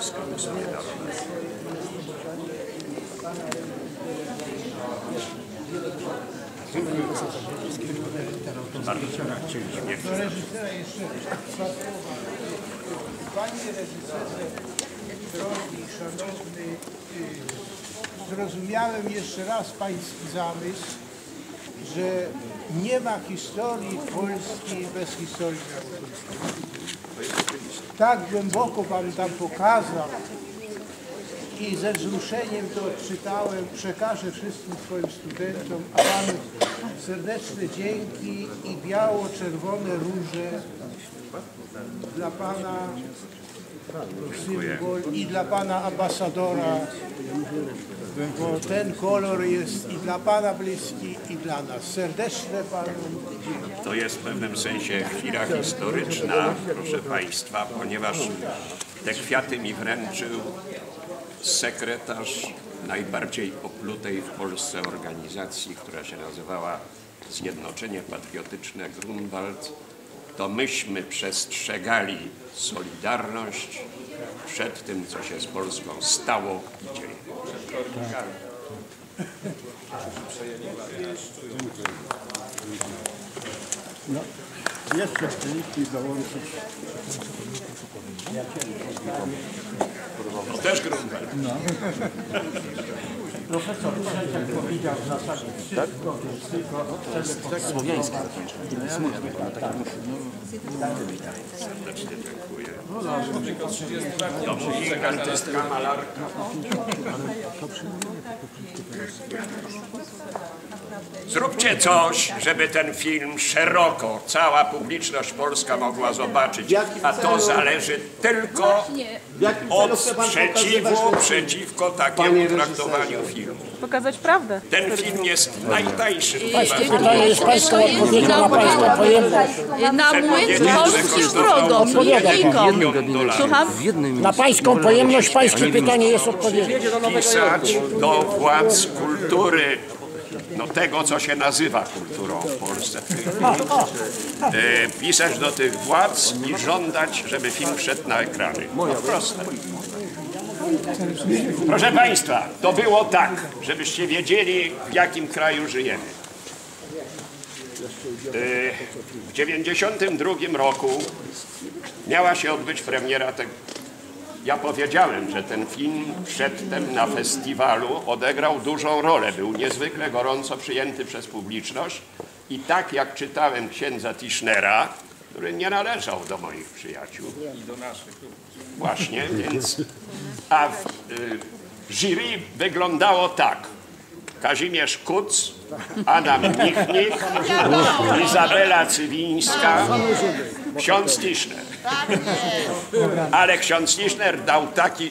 Dwa słowa. Panie reżyserze, drogi, szanowny, zrozumiałem jeszcze raz pański zamysł, że nie ma historii Polski bez historii narodowej. Tak głęboko pan tam pokazał i ze wzruszeniem to odczytałem, przekażę wszystkim swoim studentom, a panu serdeczne dzięki i biało-czerwone róże dla pana symbol i dla pana ambasadora, bo ten kolor jest i dla pana bliski i dla nas. Serdeczne panu dzięki. To jest w pewnym sensie chwila historyczna, proszę Państwa, ponieważ te kwiaty mi wręczył sekretarz najbardziej oplutej w Polsce organizacji, która się nazywała Zjednoczenie Patriotyczne Grunwald. To myśmy przestrzegali Solidarność przed tym, co się z Polską stało i dzieje. Jeszcze chcieliśmy dołączyć To też Grunwald. profesor Trzeciak powiedział w zasadzie wszystko, więc tylko chcemy Słowiański. Serdecznie dziękuję. To muzykantyska, malarka. Zróbcie coś, żeby ten film szeroko, cała publiczność polska mogła zobaczyć. A to zależy tylko od sprzeciwu przeciwko takiemu traktowaniu filmu. Pokazać prawdę. Ten film jest najtańszy. Pytanie jest Pańską odpowiedzią na Pańską pojemność. Na młyn. Słucham? Na Pańską pojemność Pańskie pytanie jest odpowiedzią. pisać do władz kultury, no tego, co się nazywa kulturą w Polsce. E, pisać do tych władz i żądać, żeby film wszedł na ekrany. No proste. Proszę Państwa, to było tak, żebyście wiedzieli, w jakim kraju żyjemy. E, W 1992 roku miała się odbyć premiera tego ja powiedziałem, że ten film przedtem na festiwalu odegrał dużą rolę. Był niezwykle gorąco przyjęty przez publiczność i tak jak czytałem księdza Tischnera, który nie należał do moich przyjaciół. I do naszych. Właśnie, więc... A w y, jury wyglądało tak. Kazimierz Kuc, Adam Michnik, Izabela Cywińska, ksiądz Tischner. Ale ksiądz Tischner dał taki...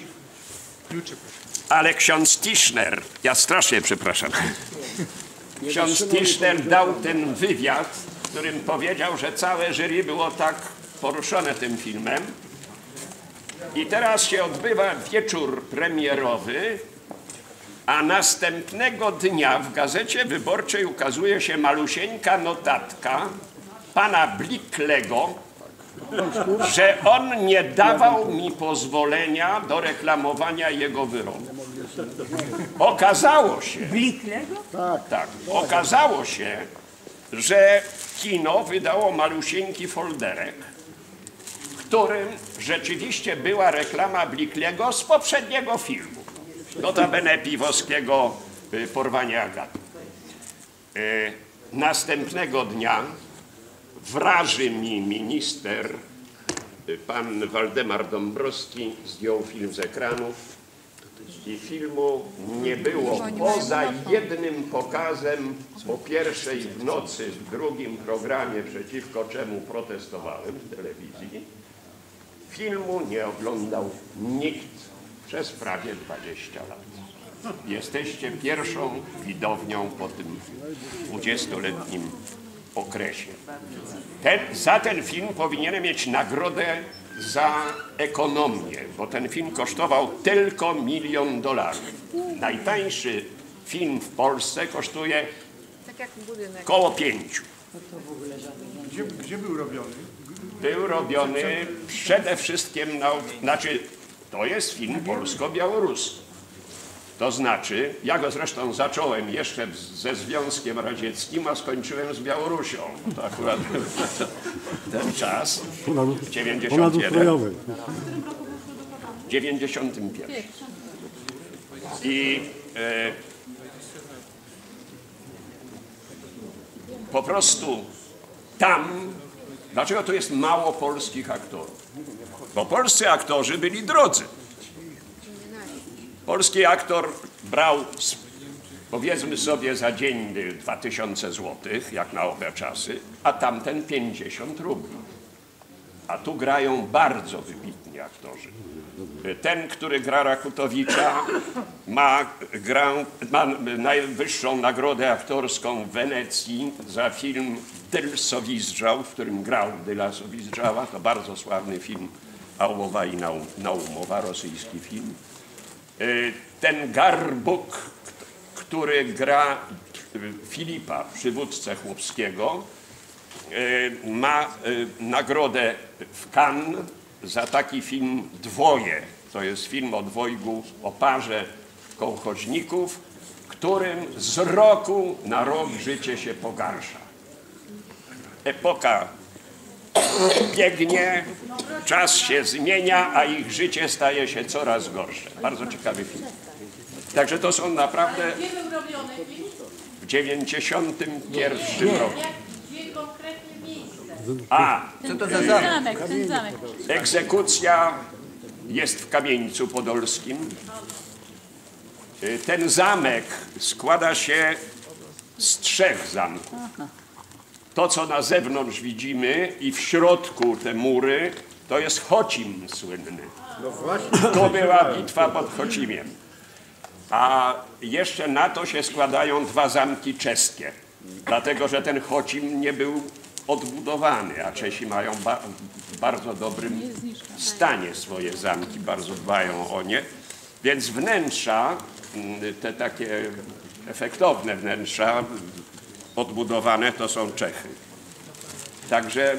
Ale ksiądz Tischner, ja strasznie przepraszam. Ksiądz Tischner dał ten wywiad, w którym powiedział, że całe jury było tak poruszone tym filmem. I teraz się odbywa wieczór premierowy, a następnego dnia w Gazecie Wyborczej ukazuje się malusieńka notatka pana Bliklego, że on nie dawał mi pozwolenia do reklamowania jego wyrobu. Okazało się, tak, okazało się, że kino wydało malusieńki folderek, w którym rzeczywiście była reklama Bliklego z poprzedniego filmu. Notabene Piwowskiego y, Porwanie Agaty. Y, Następnego dnia wraży mi minister, pan Waldemar Dąbrowski, zdjął film z ekranów i filmu nie było poza jednym pokazem o pierwszej w nocy w drugim programie, przeciwko czemu protestowałem w telewizji. Filmu nie oglądał nikt przez prawie 20 lat. Jesteście pierwszą widownią po tym 20-letnim okresie. Ten, za ten film powinienem mieć nagrodę za ekonomię, bo ten film kosztował tylko milion dolarów. Najtańszy film w Polsce kosztuje koło pięciu. Gdzie, gdzie był robiony? Był robiony przede wszystkim na, znaczy To jest film polsko-białoruski. To znaczy, ja go zresztą zacząłem jeszcze ze Związkiem Radzieckim, a skończyłem z Białorusią. To akurat ten czas, w 91. Ponadustrojowy. 91. I e, po prostu tam, dlaczego tu jest mało polskich aktorów? Bo polscy aktorzy byli drodzy. Polski aktor brał, powiedzmy sobie, za dzień y, 2000 złotych, jak na owe czasy, a tamten 50 rubli. A tu grają bardzo wybitni aktorzy. Ten, który gra Rakutowicza, ma, gra, ma najwyższą nagrodę aktorską w Wenecji za film Dyl Sowizdrzał, w którym grał Dyla Sowizdrzała. To bardzo sławny film Ałowa i Naum- Naumowa, rosyjski film. Y, Ten Garbuk, który gra Filipa, przywódcę chłopskiego, y, ma y, nagrodę w Cannes za taki film Dwoje. To jest film o dwojgu, o parze kołchoźników, którym z roku na rok życie się pogarsza. Epoka biegnie, czas się zmienia, a ich życie staje się coraz gorsze. Bardzo ciekawy film. Także to są naprawdę w 91 roku. A, Ten zamek, ten zamek. Egzekucja jest w Kamieńcu Podolskim. Y, Ten zamek składa się z trzech zamków. To, co na zewnątrz widzimy i w środku te mury, to jest Chocim słynny. To była bitwa pod Chocimiem. A jeszcze na to się składają dwa zamki czeskie. Dlatego, że ten Chocim nie był odbudowany, a Czesi mają ba w bardzo dobrym stanie swoje zamki, bardzo dbają o nie. Więc wnętrza, mm, te takie efektowne wnętrza odbudowane to są Czechy. Także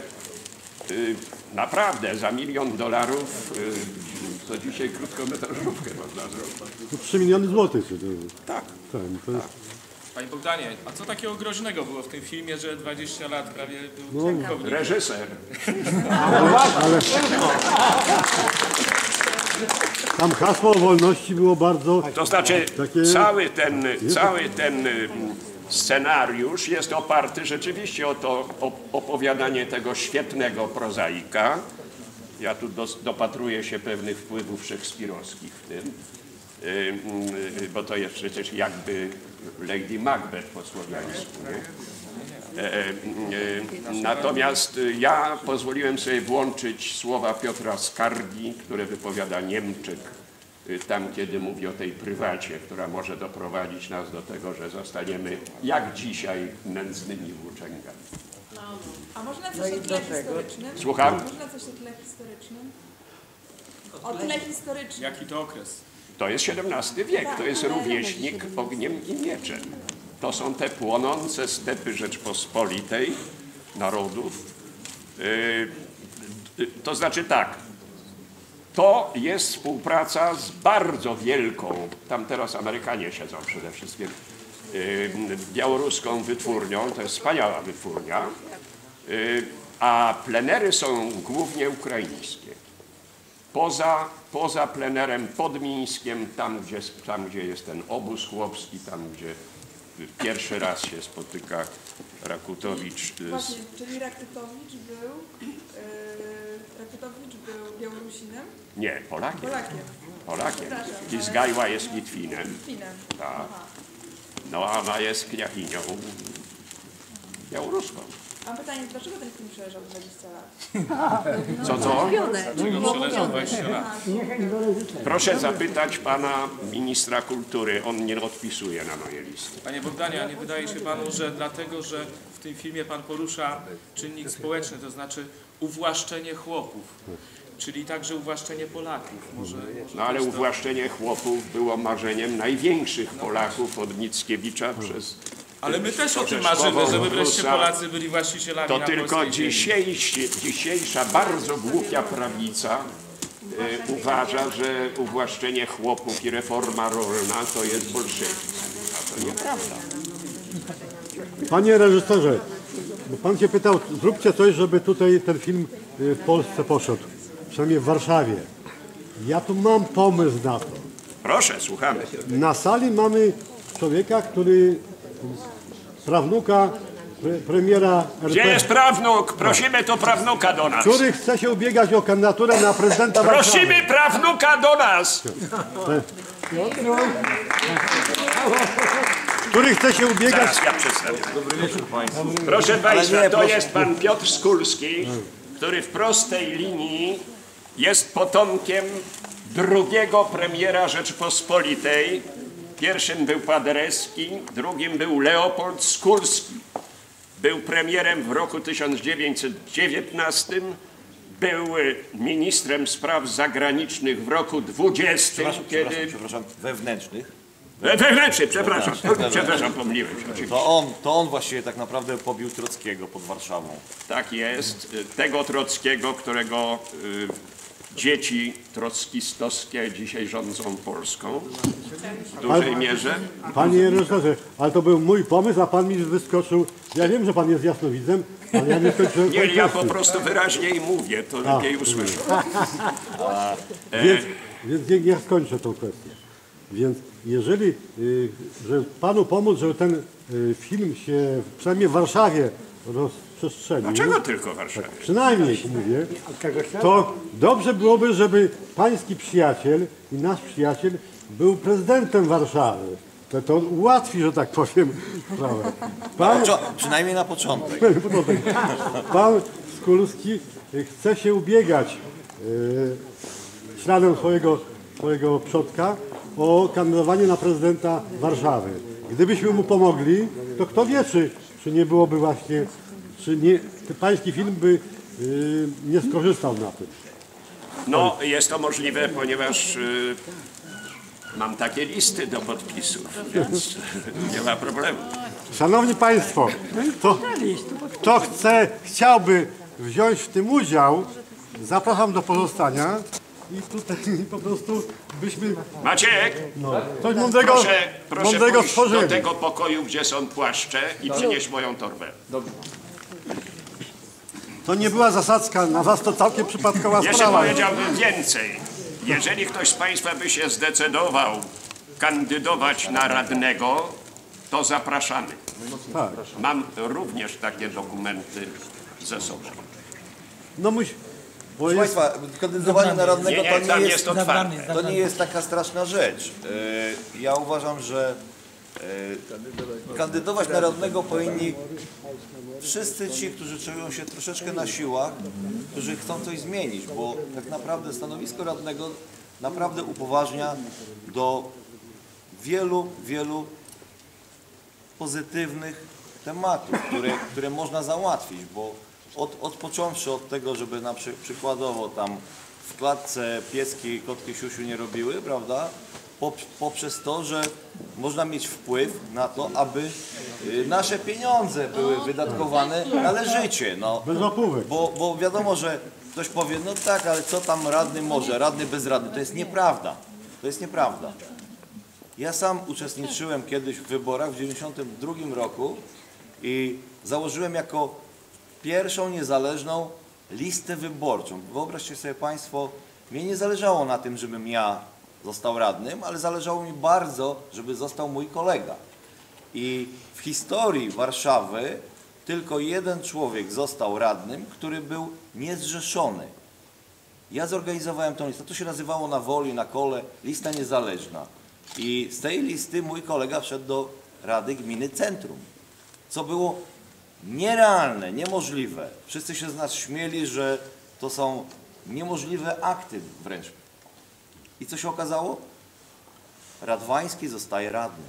y, naprawdę za milion dolarów y, to dzisiaj krótkometrażówkę można zrobić. To 3 miliony złotych. To, Tak. ten, to jest, Panie Bogdanie, a co takiego groźnego było w tym filmie, że 20 lat prawie był pułkownik? Reżyser. tam hasło wolności było bardzo... To znaczy Takie- cały ten, cały ten ym, scenariusz jest oparty rzeczywiście o to opowiadanie tego świetnego prozaika. Ja tu dos, dopatruję się pewnych wpływów szekspirowskich w tym, Ym, y, bo to jest przecież jakby Lady Macbeth po słowiańsku. E, e, Natomiast y, ja pozwoliłem sobie włączyć słowa Piotra Skargi, które wypowiada Niemczyk tam, kiedy mówi o tej prywacie, która może doprowadzić nas do tego, że zostaniemy jak dzisiaj nędznymi włóczęgami. A można coś o tle historycznym? Słucham? Można coś o tle historycznym? O tle historycznym. Jaki to okres? To jest XVII wiek, to jest rówieśnik ogniem i mieczem. To są te płonące stepy Rzeczpospolitej, narodów. Yy, To znaczy tak, to jest współpraca z bardzo wielką, tam teraz Amerykanie siedzą przede wszystkim, yy, białoruską wytwórnią, to jest wspaniała wytwórnia, yy, a plenery są głównie ukraińskie. Poza, poza plenerem pod Mińskiem, tam gdzie, tam gdzie jest ten obóz chłopski, tam gdzie pierwszy raz się spotyka Rakutowicz z, Właśnie, czyli Rakutowicz był, yy, Rakutowicz był Białorusinem, nie, Polakiem. Polakiem, Polakiem. I Zgajła jest Litwinem, Finem. tak. no a ona jest kniachinią białoruską. Mam pytanie, dlaczego ten film przeleżał 20 lat? Co, co? Czego przeleżał 20 lat? Proszę zapytać pana ministra kultury, on nie odpisuje na moje listy. Panie Bogdanie, a nie wydaje się panu, że dlatego, że w tym filmie pan porusza czynnik społeczny, to znaczy uwłaszczenie chłopów, czyli także uwłaszczenie Polaków. Może, może No ale uwłaszczenie chłopów było marzeniem największych Polaków od Mickiewicza przez Ale my też o tym marzymy, żeby wreszcie. Polacy byli właścicielami To na tylko dzisiejsi, dzisiejsza bardzo głupia prawica y, uważa, że uwłaszczenie chłopów i reforma rolna to jest bolszewizm. A to nieprawda. Panie reżyserze, bo pan się pytał, zróbcie coś, żeby tutaj ten film y, w Polsce poszedł, przynajmniej w Warszawie. Ja tu mam pomysł na to. Proszę, słuchamy. Na sali mamy człowieka, który prawnuka pre, premiera Gdzie RP, jest prawnuk? Prosimy tu prawnuka do nas. który chce się ubiegać o kandydaturę na prezydenta Warszawy. Prosimy prawnuka do nas. Który chce się ubiegać Zaraz ja przedstawię. Proszę Państwa, to jest pan Piotr Skulski, który w prostej linii jest potomkiem drugiego premiera Rzeczypospolitej. Pierwszym był Paderewski, drugim był Leopold Skulski. Był premierem w roku 1919, był y, ministrem spraw zagranicznych w roku 20, kiedy... Przepraszam, wewnętrznych. E, Wewnętrzny, przepraszam, przepraszam, pomyliłem się oczywiście. To on, to on właściwie tak naprawdę pobił Trockiego pod Warszawą. Tak jest. Tego Trockiego, którego y, dzieci trockistowskie dzisiaj rządzą Polską w dużej mierze. Panie reżyserze, ale to był mój pomysł, a pan mi wyskoczył. Ja wiem, że pan jest jasnowidzem, ale ja nie skończyłem Nie, ja po prostu wyraźniej mówię, to lepiej usłyszę. Więc, więc niech, niech skończę tą kwestię. Więc jeżeli, y, że panu pomóc, żeby ten y, film się przynajmniej w Warszawie rozprzestrzenił, Dlaczego tylko w Warszawie? przynajmniej mówię, to dobrze byłoby, żeby pański przyjaciel i nasz przyjaciel był prezydentem Warszawy. To, to ułatwi, że tak powiem, sprawę. Pan, przynajmniej na początek. Początek. Pan Skulski chce się ubiegać e, śladem swojego, swojego przodka o kandydowanie na prezydenta Warszawy. Gdybyśmy mu pomogli, to kto wie, czy, czy nie byłoby właśnie, czy nie, pański film by e, nie skorzystał na tym. No, jest to możliwe, ponieważ y, mam takie listy do podpisów, więc nie ma problemu. Szanowni Państwo, to, kto chce, chciałby wziąć w tym udział, zapraszam do pozostania i tutaj po prostu byśmy Maciek, coś mądrego, proszę, proszę mądrego pójść do tego pokoju, gdzie są płaszcze i przynieść moją torbę. To nie była zasadzka, na was to całkiem przypadkowa Jeszcze sprawa. powiedziałbym więcej. Jeżeli ktoś z Państwa by się zdecydował kandydować na radnego, to zapraszamy. Tak. Mam również takie dokumenty ze sobą. No muś, bo Proszę jest, Państwa, kandydowanie na radnego Nie, nie, to tam nie jest jest, otwarte. to nie jest taka straszna rzecz. E, Ja uważam, że kandydować na radnego powinni wszyscy ci, którzy czują się troszeczkę na siłach, którzy chcą coś zmienić, bo tak naprawdę stanowisko radnego naprawdę upoważnia do wielu, wielu pozytywnych tematów, które, które można załatwić, bo od, odpocząwszy od tego, żeby na przy, przykładowo tam w klatce pieski kotki siusiu nie robiły, prawda, poprzez to, że można mieć wpływ na to, aby y, nasze pieniądze były wydatkowane należycie. No. bez łapówek. Bo, bo wiadomo, że ktoś powie, no tak, ale co tam radny może, radny bez radny. To jest nieprawda. To jest nieprawda. Ja sam uczestniczyłem kiedyś w wyborach w 1992 roku i założyłem jako pierwszą niezależną listę wyborczą. Wyobraźcie sobie Państwo, mnie nie zależało na tym, żebym ja został radnym, ale zależało mi bardzo, żeby został mój kolega. I w historii Warszawy tylko jeden człowiek został radnym, który był niezrzeszony. Ja zorganizowałem tą listę. To się nazywało na woli, na kole, lista niezależna. I z tej listy mój kolega wszedł do Rady Gminy Centrum, co było nierealne, niemożliwe. Wszyscy się z nas śmieli, że to są niemożliwe akty wręcz. I co się okazało? Radwański zostaje radny.